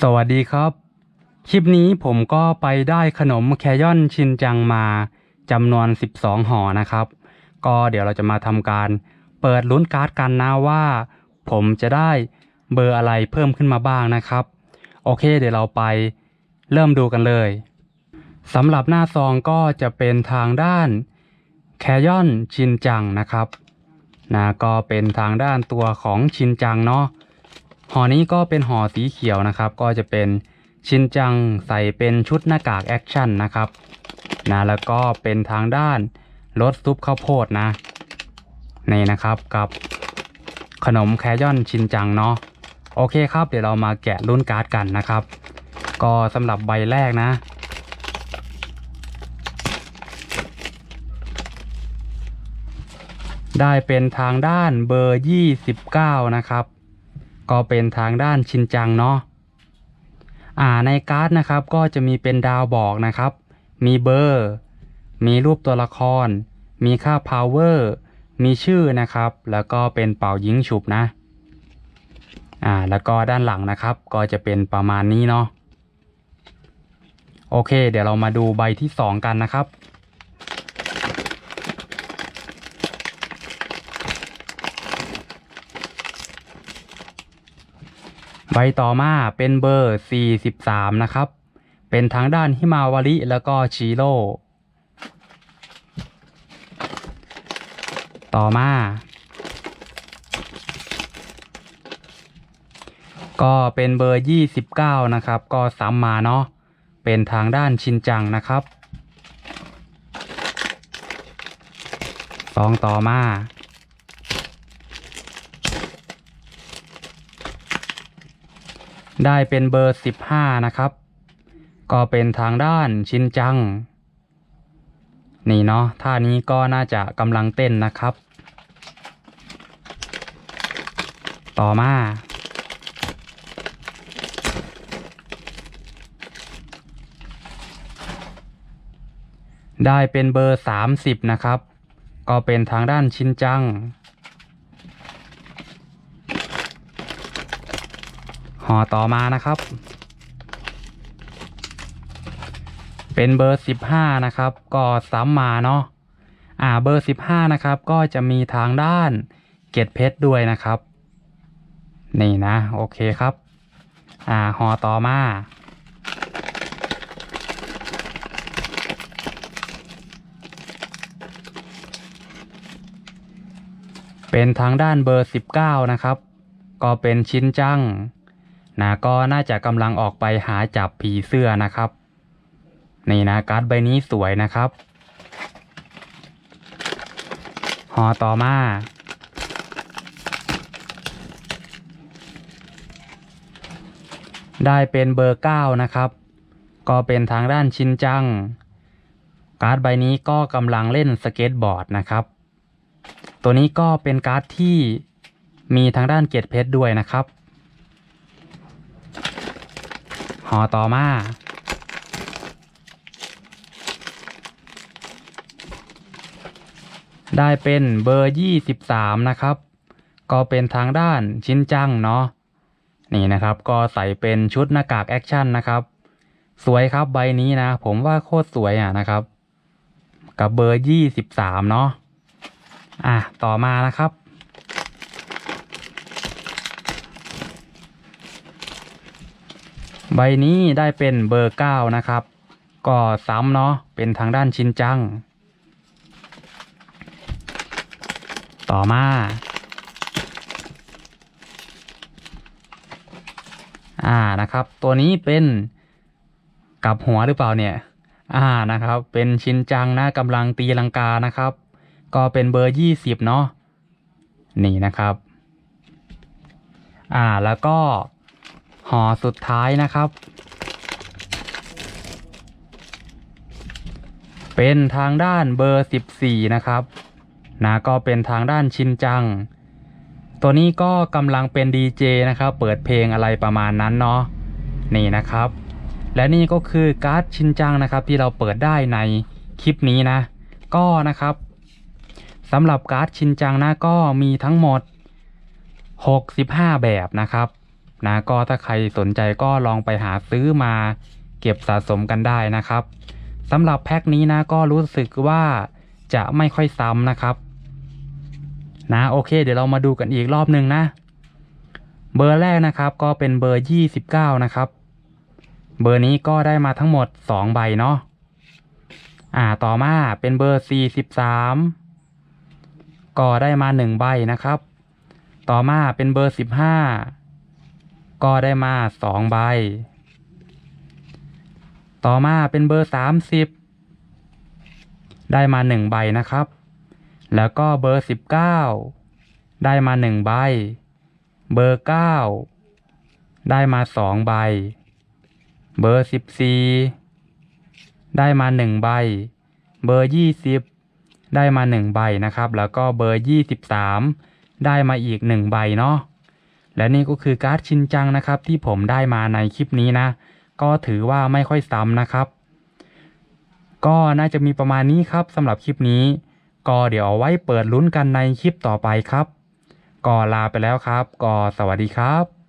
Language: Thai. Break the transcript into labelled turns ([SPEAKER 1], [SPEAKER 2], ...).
[SPEAKER 1] สวัสดีครับ คลิปนี้ผมก็ไปได้ขนมแคยอนชินจังมาจำนวน 12ห่อนะครับ ก็เดี๋ยวเราจะมาทำการเปิดลุ้นการ์ดกันนะว่า ผมจะได้เบอร์อะไรเพิ่มขึ้นมาบ้างนะครับ โอเคเดี๋ยวเราไปเริ่มดูกันเลยสำหรับหน้าซองก็จะเป็นทางด้านแคยอนชินจังนะครับนะก็เป็นทางด้านตัวของชินจังเนาะ ห่อนี้ก็เป็นห่อสีเขียวนะครับ ก็จะเป็นชินจังใส่เป็นชุดหน้ากากแอคชั่นนะครับนะแล้วก็เป็นทางด้านรสซุปข้าวโพดนะนี่นะครับกับขนมแคยอนชินจังเนาะโอเคครับ เดี๋ยวเรามาแกะรุ่นการ์ดกันนะครับ ก็สำหรับใบแรกนะ ได้เป็นทางด้านเบอร์ 29 นะครับ ก็เป็นทางด้านชินจังเนาะอ่าในการ์ดนะครับก็จะมีเป็นดาวบอกนะครับ มีเบอร์ มีรูปตัวละคร มีค่า power มีชื่อนะครับ แล้วก็เป็นเป่ายิงฉุบนะอ่าแล้วก็ด้านหลังนะครับ ก็จะเป็นประมาณนี้เนาะโอเค เดี๋ยวเรามาดูใบที่ 2 กันนะครับ ใบต่อมาเป็นเบอร์ 43 นะครับ เป็นทางด้านฮิมาวาริแล้วก็ชิโร่ต่อมา ก็เป็นเบอร์ 29 นะครับ ก็ซ้ำมาเนาะเป็นทางด้านชินจังนะครับ สองต่อมา ได้เป็นเบอร์ 15 นะครับ ก็เป็นทางด้านชินจัง นี่เนาะท่านี้ก็น่าจะกำลังเต้นนะครับ ต่อมา ได้เป็นเบอร์ 30 นะครับ ก็เป็นทางด้านชินจัง ห่อต่อมานะครับ เป็นเบอร์ 15 นะครับ ก็ซ้ำมาเนาะอ่าเบอร์ 15 นะครับ ก็จะมีทางด้านเกตเพชรด้วยนะครับ นี่นะ โอเคครับ อ่าห่อต่อมาเป็นทางด้านเบอร์ 19 นะครับ ก็เป็นชิ้นจัง นะก็น่าจะกำลังออกไปหาจับผีเสื้อนะครับ นี่นะการ์ดใบนี้สวยนะครับห่อต่อมา ได้เป็นเบอร์ 9 นะครับ ก็เป็นทางด้านชินจัง การ์ดใบนี้ก็กำลังเล่นสเก็ตบอร์ดนะครับ ตัวนี้ก็เป็นการ์ดที่มีทางด้านเกตเพชรด้วยนะครับห่ อต่อมาได้เป็นเบอร์ 23 นะครับ ก็เป็นทางด้านชิ้นจังเนาะ นี่นะครับ ก็ใส่เป็นชุดหน้ากากแอคชั่นนะครับ สวยครับใบนี้นะ ผมว่าโคตรสวยอะนะครับ กับเบอร์ 23 เนาะ อะ ต่อมานะครับ ใบนี้ได้เป็นเบอร์9นะครับ ก็ซ้ำเนาะเป็นทางด้านชินจัง ต่อมาอ่านะครับ ตัวนี้เป็นกับหัวหรือเปล่าเนี่ย อ่านะครับ เป็นชินจังนะกำลังตีลังกานะครับ ก็เป็นเบอร์20เนาะนี่นะครับ อ่าแล้วก็ ห่อสุดท้ายนะครับ เป็นทางด้านเบอร์ 14 นะครับนะก็เป็นทางด้านชินจัง ตัวนี้ก็กำลังเป็นดีเจนะครับ เปิดเพลงอะไรประมาณนั้นเนาะนี่นะครับ และนี่ก็คือการ์ดชินจังนะครับที่เราเปิดได้ในคลิปนี้นะ ก็นะครับสำหรับการ์ดชินจังนะก็มีทั้งหมด 65 แบบนะครับ นะก็ถ้าใครสนใจก็ลองไปหาซื้อมาเก็บสะสมกันได้นะครับสำหรับแพ็คนี้นะก็รู้สึกว่าจะไม่ค่อยซ้ำนะครับ นะโอเค เดี๋ยวเรามาดูกันอีกรอบหนึ่งนะ เบอร์แรกนะครับก็เป็นเบอร์ 29 นะครับ เบอร์นี้ก็ได้มาทั้งหมด 2 ใบเนาะอ่าต่อมาเป็นเบอร์ 43 ก็ได้มา 1 ใบนะครับ ต่อมาเป็นเบอร์ 15 ก็ได้มา2ใบ ต่อมาเป็นเบอร์30ได้มา1ใบนะครับ แล้วก็เบอร์19ได้มา1ใบ เบอร์9ได้มา2ใบ เบอร์14ได้มา1ใบ เบอร์20ได้มา1ใบนะครับ แล้วก็เบอร์23ได้มาอีก1ใบเนาะ และนี่ก็คือการ์ดชินจังนะครับที่ผมได้มาในคลิปนี้นะ ก็ถือว่าไม่ค่อยซ้ำนะครับ ก็น่าจะมีประมาณนี้ครับสำหรับคลิปนี้ ก็เดี๋ยวเอาไว้เปิดลุ้นกันในคลิปต่อไปครับ ก็ลาไปแล้วครับ ก็สวัสดีครับ